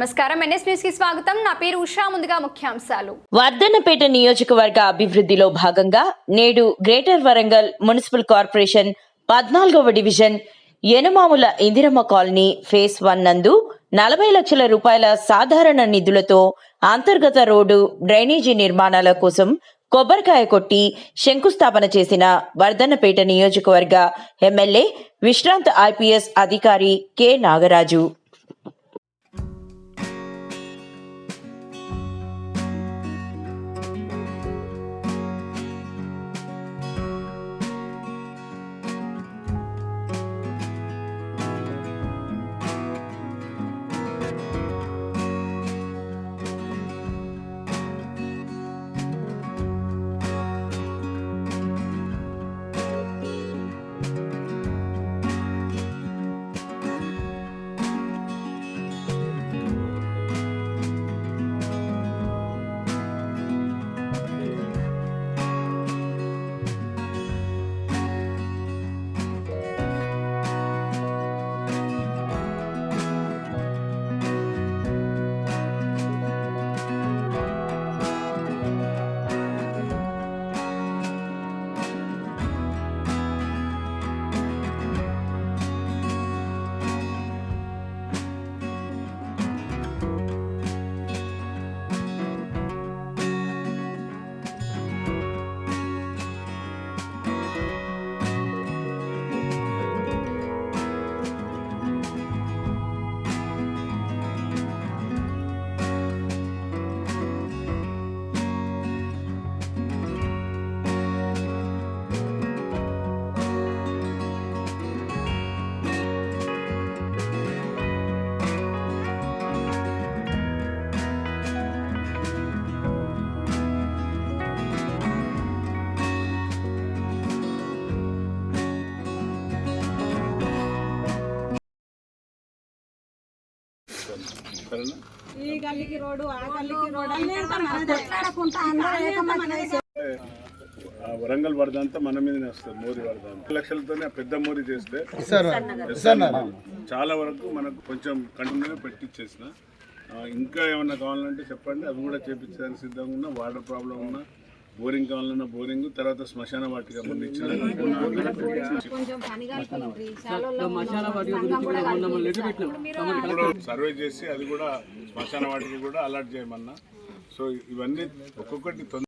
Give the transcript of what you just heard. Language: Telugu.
నమస్కారం. ఎన్ఎస్ న్యూస్కి స్వాగతం. నా పేరు ఉషా. ముందుగా ముఖ్యాంశాలు. వర్ధన్నపేట నియోజకవర్గ అభివృద్ధిలో భాగంగా నేడు గ్రేటర్ వరంగల్ మున్సిపల్ కార్పొరేషన్ పద్నాలుగవ division Yenamamula Indiramma colony phase one నందు నలభై లక్షల రూపాయల సాధారణ నిధులతో అంతర్గత రోడ్డు డ్రైనేజీ నిర్మాణాల కోసం కొబ్బరికాయ కొట్టి శంకుస్థాపన చేసిన వర్ధన్నపేట నియోజకవర్గ ఎమ్మెల్యే విశ్రాంత ఐపీఎస్ అధికారి కె నాగరాజు. ఈ గల్లీకి రోడ్డు ఆ గల్లీకి రోడ్డు. వరంగల్ వరద అంతా మన మీదనే వస్తుంది మోరీ వరద లక్షలతోనే ఆ పెద్ద మోరీ చేస్తే చాలా వరకు మనకు కొంచెం కంటిన్యూగా పెట్టించేసిన ఇంకా ఏమన్నా కావాలంటే చెప్పండి అవి కూడా చేపించడానికి సిద్ధంగా ఉన్నా వాటర్ ప్రాబ్లం ఉన్నా బోరింగ్ కావాలన్నా బోరింగ్ తర్వాత శ్మశాన వాటిగా ఇచ్చిన ఇప్పుడు సర్వే చేసి అది కూడా శ్మశాన వాటికి కూడా అలర్ట్ చేయమన్నా. సో ఇవన్నీ ఒక్కొక్కటి తొందర